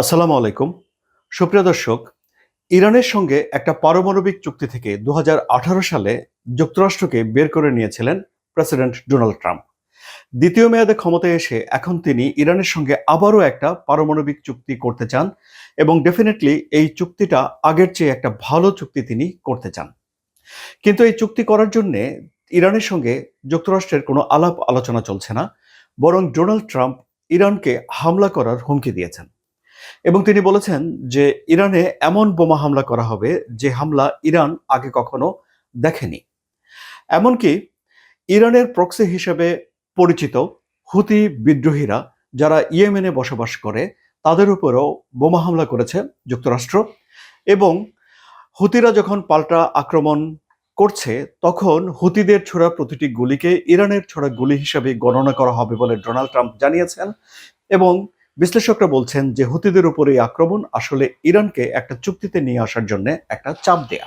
আসসালামু আলাইকুম। সুপ্রিয় দর্শক, ইরানের সঙ্গে একটা পারমাণবিক চুক্তি থেকে দু হাজার আঠারো সালে যুক্তরাষ্ট্রকে বের করে নিয়েছিলেন প্রেসিডেন্ট ডোনাল্ড ট্রাম্প। দ্বিতীয় মেয়াদে ক্ষমতায় এসে এখন তিনি ইরানের সঙ্গে আবারও একটা পারমাণবিক চুক্তি করতে চান এবং ডেফিনেটলি এই চুক্তিটা আগের চেয়ে একটা ভালো চুক্তি তিনি করতে চান। কিন্তু এই চুক্তি করার জন্যে ইরানের সঙ্গে যুক্তরাষ্ট্রের কোনো আলাপ আলোচনা চলছে না, বরং ডোনাল্ড ট্রাম্প ইরানকে হামলা করার হুমকি দিয়েছেন। এবং তিনি বলেছেন যে ইরানে এমন বোমা হামলা করা হবে যে হামলা ইরান আগে কখনো দেখেনি। এমনকি ইরানের প্রক্সি হিসেবে পরিচিত হুতি বিদ্রোহীরা যারা ইয়েমেনে বসবাস করে, তাদের উপরেও বোমা হামলা করেছে যুক্তরাষ্ট্র এবং হুতিরা যখন পাল্টা আক্রমণ করছে, তখন হুতিদের ছোড়া প্রতিটি গুলিকে ইরানের ছোড়া গুলি হিসাবে গণনা করা হবে বলে ডোনাল্ড ট্রাম্প জানিয়েছেন এবং বিশ্লেষকরা বলছেন যে হুতিদের উপর এই আক্রমণ আসলে ইরানকে একটা চুক্তিতে নিয়ে আসার জন্য একটা চাপ দেয়া।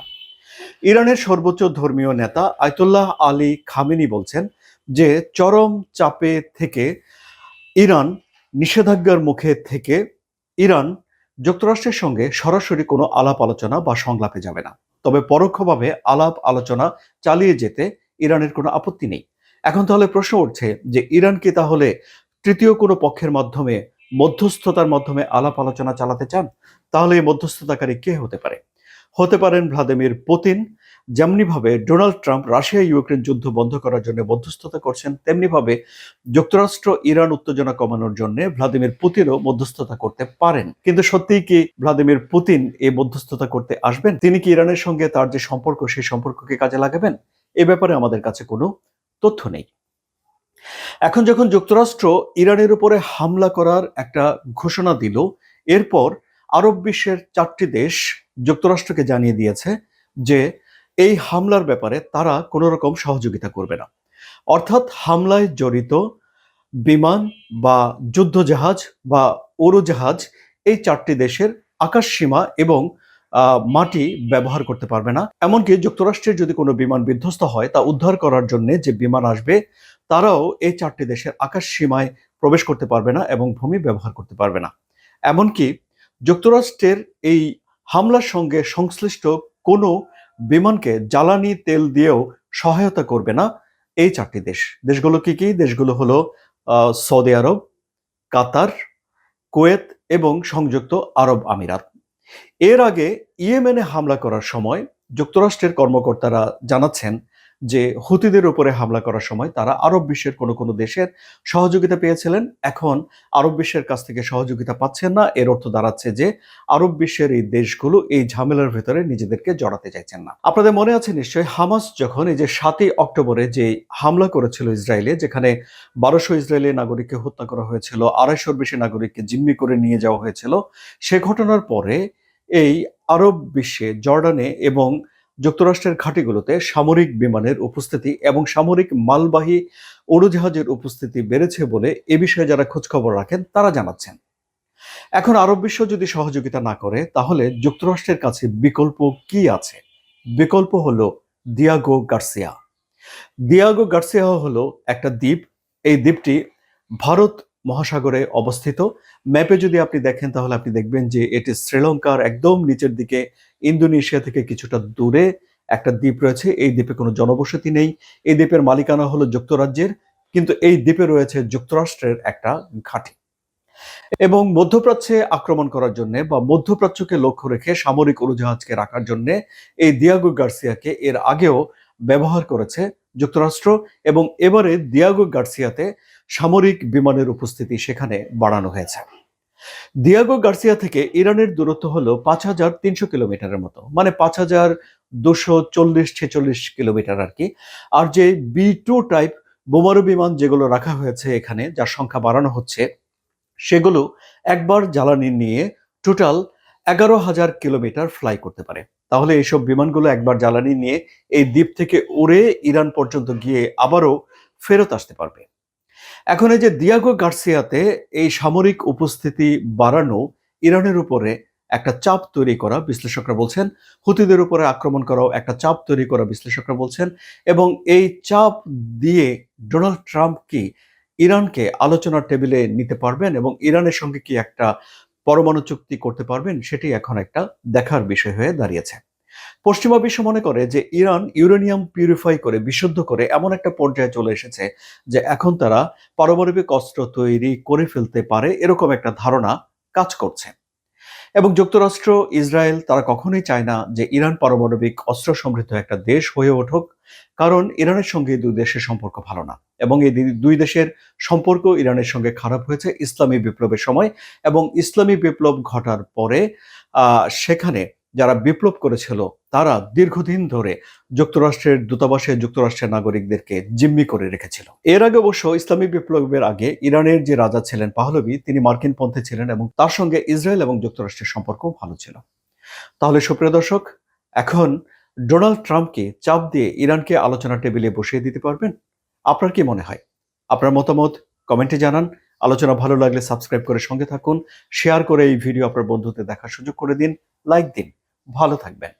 ইরানের সর্বোচ্চ ধর্মীয় নেতা আয়তুল্লাহ আলী খামিনি বলছেন যে চরম চাপে থেকে ইরান নিষেধাজ্ঞার মুখে থেকে ইরান যুক্তরাষ্ট্রের সঙ্গে সরাসরি কোনো আলাপ আলোচনা বা সংলাপে যাবে না। তবে পরোক্ষভাবে আলাপ আলোচনা চালিয়ে যেতে ইরানের কোনো আপত্তি নেই। এখন তাহলে প্রশ্ন উঠছে যে ইরান কি তাহলে তৃতীয় কোনো পক্ষের মাধ্যমে মধ্যস্থতার মাধ্যমে আলাপ আলোচনা চালাতে চান, তাহলে এই মধ্যস্থতাকারী কে হতে পারে? হতে পারেন ভ্লাদিমির পুতিন। যেমনিভাবে ডোনাল্ড ট্রাম্প রাশিয়া ইউক্রেন যুদ্ধ বন্ধ করার জন্য মধ্যস্থতা করছেন, তেমনিভাবে যুক্তরাষ্ট্র ইরান উত্তেজনা কমানোর জন্য ভ্লাদিমির পুতিনও মধ্যস্থতা করতে পারেন। কিন্তু সত্যিই কি ভ্লাদিমির পুতিন এই মধ্যস্থতা করতে আসবেন? তিনি কি ইরানের সঙ্গে তার যে সম্পর্ক, সেই সম্পর্ককে কাজে লাগাবেন? এ ব্যাপারে আমাদের কাছে কোনো তথ্য নেই। এখন যখন যুক্তরাষ্ট্র ইরানের উপরে হামলা করার একটা ঘোষণা দিল, এরপর আরব বিশ্বের চারটি দেশ যুক্তরাষ্ট্রকে জানিয়ে দিয়েছে যে এই হামলার ব্যাপারে তারা কোনো রকম সহযোগিতা করবে না। অর্থাৎ হামলায় জড়িত বিমান বা যুদ্ধজাহাজ বা উড়োজাহাজ এই চারটি দেশের আকাশ সীমা এবং মাটি ব্যবহার করতে পারবে না। এমনকি যুক্তরাষ্ট্রের যদি কোনো বিমান বিধ্বস্ত হয়, তা উদ্ধার করার জন্য যে বিমান আসবে, তারাও এই চারটি দেশের আকাশ সীমায় প্রবেশ করতে পারবে না এবং ভূমি ব্যবহার করতে পারবে না। এমনকি যুক্তরাষ্ট্রের এই হামলার সঙ্গে সংশ্লিষ্ট কোনো বিমানকে জ্বালানি তেল দিয়েও সহায়তা করবে না এই চারটি দেশ। দেশগুলো কি কি? দেশগুলো হলো সৌদি আরব, কাতার, কুয়েত এবং সংযুক্ত আরব আমিরাত। এর আগে ইয়েমেনে হামলা করার সময় যুক্তরাষ্ট্রের কর্মকর্তারা জানাচ্ছেন যে হুতিদের উপরে হামলা করার সময় তারা আরব বিশ্বের কোনো কোনো দেশের সহযোগিতা পেয়েছিলেন। এখন আরব বিশ্বের কাছ থেকে সহযোগিতা পাচ্ছেন না। এর অর্থ দাঁড়াচ্ছে যে আরব বিশ্বের এই দেশগুলো এই ঝামেলার ভেতরে নিজেদেরকে জড়াতে চাইছেন না। আপনাদের মনে আছে নিশ্চয়ই হামাস যখন এই যে সাতই অক্টোবরে যে হামলা করেছিল ইসরায়েলে, যেখানে বারোশো ইসরায়েলি নাগরিককে হত্যা করা হয়েছিল, আড়াইশোর বেশি নাগরিককে জিম্মি করে নিয়ে যাওয়া হয়েছিল, সে ঘটনার পরে এই আরব বিশ্বে, জর্ডানে এবং যুক্তরাষ্ট্রের ঘাঁটিগুলোতে সামরিক বিমানের উপস্থিতি এবং সামরিক মালবাহী উড়োজাহাজের উপস্থিতি বেড়েছে বলে এ বিষয়ে যারা খোঁজখবর রাখেন, তারা জানাচ্ছেন। এখন আরব বিশ্ব যদি সহযোগিতা না করে, তাহলে যুক্তরাষ্ট্রের কাছে বিকল্প কি আছে? বিকল্প হলো দিয়াগো গার্সিয়া। দিয়াগো গার্সিয়া হলো একটা দ্বীপ। এই দ্বীপটি ভারত মহাসাগরে অবস্থিত। ম্যাপে যদি আপনি দেখেন, তাহলে আপনি দেখবেন যে এটি শ্রীলঙ্কার একদম নিচের দিকে। ইন্দোনেশিয়া থেকে কিছুটা দূরে একটা দ্বীপ রয়েছে। এই দ্বীপে কোনো জনবসতি নেই। এই দ্বীপের মালিকানা হলো যুক্তরাজ্যের, কিন্তু এই দ্বীপে রয়েছে যুক্তরাষ্ট্রের একটা ঘাঁটি। এবং মধ্যপ্রাচ্যে আক্রমণ করার জন্য বা মধ্যপ্রাচ্যকে লক্ষ্য রেখে সামরিক উড়োজাহাজকে রাখার জন্য এই দিয়াগো গার্সিয়াকে এর আগেও ব্যবহার করেছে যুক্তরাষ্ট্র এবং এবারে দিয়াগো গার্সিয়াতে সামরিক বিমানের উপস্থিতি সেখানে বাড়ানো হয়েছে। দিয়াগো গার্সিয়া থেকে ইরানের দূরত্ব হলো পাঁচ হাজার তিনশো কিলোমিটারের মতো মানে পাঁচ হাজার দুশো চল্লিশ ছেচল্লিশ কিলোমিটার আর কি। আর যে বি টু টাইপ বোমারু বিমান যেগুলো রাখা হয়েছে এখানে, যার সংখ্যা বাড়ানো হচ্ছে, সেগুলো একবার জ্বালানি নিয়ে টোটাল এগারো হাজার কিলোমিটার ফ্লাই করতে পারে। তাহলে এইসব বিমানগুলো একবার জ্বালানি নিয়ে এই দ্বীপ থেকে উড়ে ইরান পর্যন্ত গিয়ে আবারও ফেরত আসতে পারবে। এখন এই যে দিয়াগো গার্সিয়াতে এই সামরিক উপস্থিতি বাড়ানো ইরানের উপরে একটা চাপ তৈরি করা বিশ্লেষকরা বলছেন, হুতিদের উপরে আক্রমণ করাও একটা চাপ তৈরি করা বিশ্লেষকরা বলছেন এবং এই চাপ দিয়ে ডোনাল্ড ট্রাম্প কি ইরানকে আলোচনার টেবিলে নিতে পারবেন এবং ইরানের সঙ্গে কি একটা পরমাণু চুক্তি করতে পারবেন সেটি এখন একটা দেখার বিষয় হয়ে দাঁড়িয়েছে। পশ্চিমা বিশ্ব মনে করে যে ইরান ইউরেনিয়াম পিউরিফাই করে, বিশুদ্ধ করে এমন একটা পর্যায়ে চলে এসেছে যে এখন তারা পারমাণবিক অস্ত্র তৈরি করে ফেলতে পারে, এরকম একটা ধারণা কাজ করছে। এবং যুক্তরাষ্ট্র, ইসরায়েল, তারা কখনোই চায় না যে ইরান পারমাণবিক অস্ত্র সমৃদ্ধ একটা দেশ হয়ে ওঠুক কারণ ইরানের সঙ্গে দুই দেশের সম্পর্ক ভালো না। এবং এই দুই- দেশের সম্পর্ক ইরানের সঙ্গে খারাপ হয়েছে ইসলামী বিপ্লবের সময় এবং ইসলামী বিপ্লব ঘটার পরে সেখানে যারা বিপ্লব করেছিল, তারা দীর্ঘদিন ধরে যুক্তরাষ্ট্রের দূতাবাসে যুক্তরাষ্ট্রের নাগরিকদেরকে জিম্মি করে রেখেছিল। এর আগে অবশ্য ইসলামী বিপ্লবের আগে ইরানের যে রাজা ছিলেন পাহলবি তিনি মার্কিন পন্থে ছিলেন এবং তার সঙ্গে ইসরায়েল এবং যুক্তরাষ্ট্রের সম্পর্ক ভালো ছিল। তাহলে সুপ্রিয় দর্শক, এখন ডোনাল্ড ট্রাম্পকে চাপ দিয়ে ইরানকে আলোচনা টেবিলে বসিয়ে দিতে পারবেন? আপনার কি মনে হয়? আপনার মতামত কমেন্টে জানান। আলোচনা ভালো লাগলে সাবস্ক্রাইব করে সঙ্গে থাকুন। শেয়ার করে এই ভিডিও আপনার বন্ধুদের দেখার সুযোগ করে দিন। লাইক দিন। ভালো থাকবেন।